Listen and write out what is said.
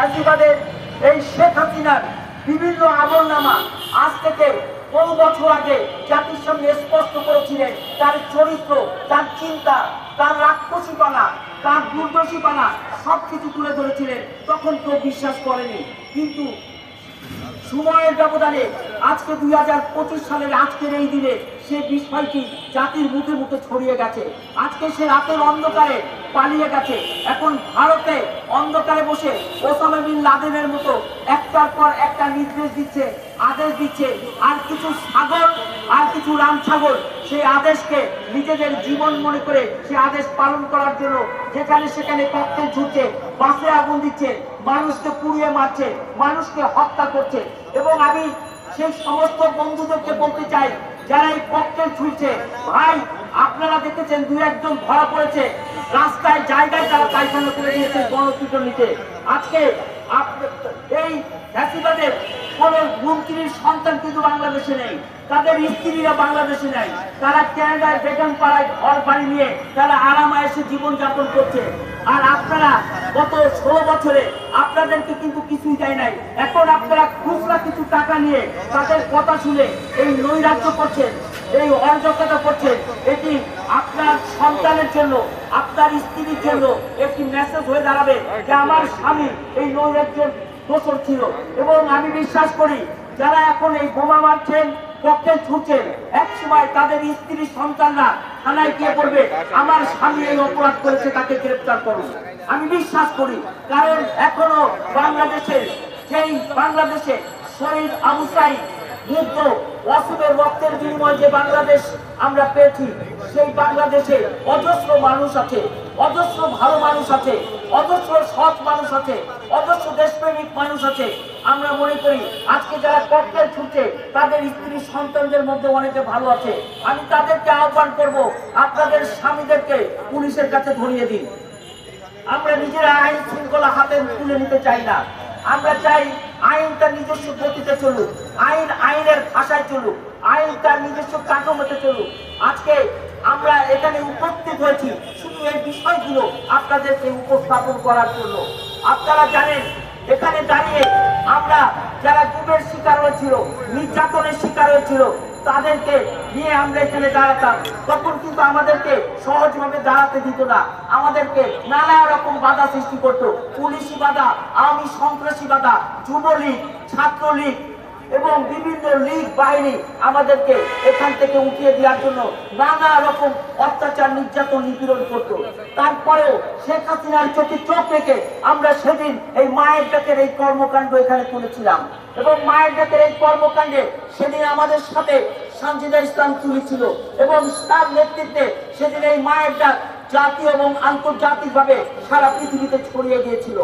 ফ্যাসিবাদের এই শেখ হাসিনার বিভিন্ন আমলনামা আজ থেকে বহু বছর আগে জাতির সামনে স্পষ্ট করেছিলেন তার চরিত্র, তার চিন্তা, তার রাক্ষসীপানা, তার দুর্দশীপানা সবকিছু তুলে ধরেছিলেন। তখন কেউ বিশ্বাস করেনি। কিন্তু সময়ের ব্যবধানে আজকে দুই হাজার পঁচিশ সালের আজকের এই দিনে সে বিষয়টি জাতির মুখে মুখে ছড়িয়ে গেছে। আজকে সে রাতের অন্ধকারে পালিয়ে গেছে। এখন ভারতে অন্ধকারে বসে ওসামা বিন লাদেনের মতো একটার পর একটা নির্দেশ দিচ্ছে, আদেশ দিচ্ছে। আর কিছু সাগর, আর কিছু রাম ছাগল সেই আদেশকে নিজেদের জীবন মনে করে সে আদেশ পালন করার জন্য যেখানে সেখানে ককটেল ছুটছে, বাসে আগুন দিচ্ছে, মানুষকে পুড়িয়ে মারছে, মানুষকে হত্যা করছে। এবং আমি সেই সমস্ত বন্ধুদেরকে বলতে চাই, যারা এই ককটেল ছুটছে ভাই আপনারা দেখেছেন দু একজন ধরা পড়েছে। রাস্তায় জায়গায় তারা পায়খানা করে দিয়েছে গণপিটনিতে আজকে এই ফ্যাসিবাদের কোন মন্ত্রীর সন্তান কিন্তু বাংলাদেশে নেই। তাদের স্ত্রীরা বাংলাদেশে নেই। তারা ক্যানাডায় বেগম পাড়ায় ঘর বাড়ি নিয়ে তারা আরামায়েসে জীবন যাপন করছে। আর আপনারা গত ষোলো বছরে আপনাদেরকে কিন্তু কিছুই দেয় নাই। এখন আপনারা খুচরা কিছু টাকা নিয়ে তাদের কথা শুনে এই নৈরাজ্য করছেন, এই অরাজকতা করছেন। এটি আপনার সন্তানের জন্য, আপনার স্ত্রীর জন্য একটি মেসেজ হয়ে দাঁড়াবে যে আমার স্বামী এই নৈরাজ্যের দোষর ছিল। এবং আমি বিশ্বাস করি, যারা এখন এই বোমা মারছেন পক্ষে ছুটছেন এক সময় তাদের স্ত্রী সন্তানরা থানায় গিয়ে বলবে, আমার স্বামী এই অপরাধ করেছে, তাকে গ্রেপ্তার করুন। আমি বিশ্বাস করি, কারণ এখনও বাংলাদেশের সেই বাংলাদেশে শহীদ আবু সাইদ মুগ্ধ রক্তের বিনিময়ে যে বাংলাদেশ আমরা পেয়েছি, সেই বাংলাদেশে অজস্র মানুষ আছে, অজস্র ভালো মানুষ আছে অজস্র সৎ মানুষ আছে অজস্র দেশপ্রেমিক মানুষ আছে। আমরা মনে করি, আজকে যারা ককটেল ছুটছে তাদের স্ত্রী সন্তানদের মধ্যে অনেকে ভালো আছে। আমি তাদেরকে আহ্বান করব, আপনাদের স্বামীদেরকে পুলিশের কাছে ধরিয়ে দিন। আমরা নিজেরা আইন শৃঙ্খলা হাতে তুলে নিতে চাই না। আমরা চাই আইন তার নিজস্ব গতিতে চলুক, আইন আইনের ভাষায় চলুক আইন তার নিজস্ব কাঠামোতে চলুক। আজকে আমরা এখানে উপস্থিত হয়েছি শুধু এই বিষয়গুলো আপনাদেরকে উপস্থাপন করার জন্য। আপনারা জানেন, এখানে দাঁড়িয়ে আমরা যারা যুগের শিকার হয়েছিল নির্যাতনের শিকার হয়েছিল তাদেরকে নিয়ে আমরা এখানে দাঁড়াতাম। তখন কিন্তু আমাদেরকে সহজভাবে দাঁড়াতে দিত না। আমাদেরকে নানা রকম বাধা সৃষ্টি করতো। পুলিশি বাধা, আওয়ামী সন্ত্রাসী বাধা, যুবলীগ, ছাত্রলীগ এবং বিভিন্ন লীগ, বাহিনী আমাদেরকে এখান থেকে উঠিয়ে দেওয়ার জন্য নানা রকম অত্যাচার, নির্যাতন, নিপীড়ন করতো। তারপরেও শেখ হাসিনার চোখে চোখ রেখে আমরা সেদিন এই মায়ের ডাকের এই কর্মকাণ্ড এখানে তুলেছিলাম। এবং মায়ের ডাকের এই কর্মকাণ্ডে সেদিন আমাদের সাথে সানজিদা ইসলাম তুলেছিল এবং তার নেতৃত্বে সেদিন এই মায়ের ডাক জাতীয় এবং আন্তর্জাতিকভাবে সারা পৃথিবীতে ছড়িয়ে গিয়েছিল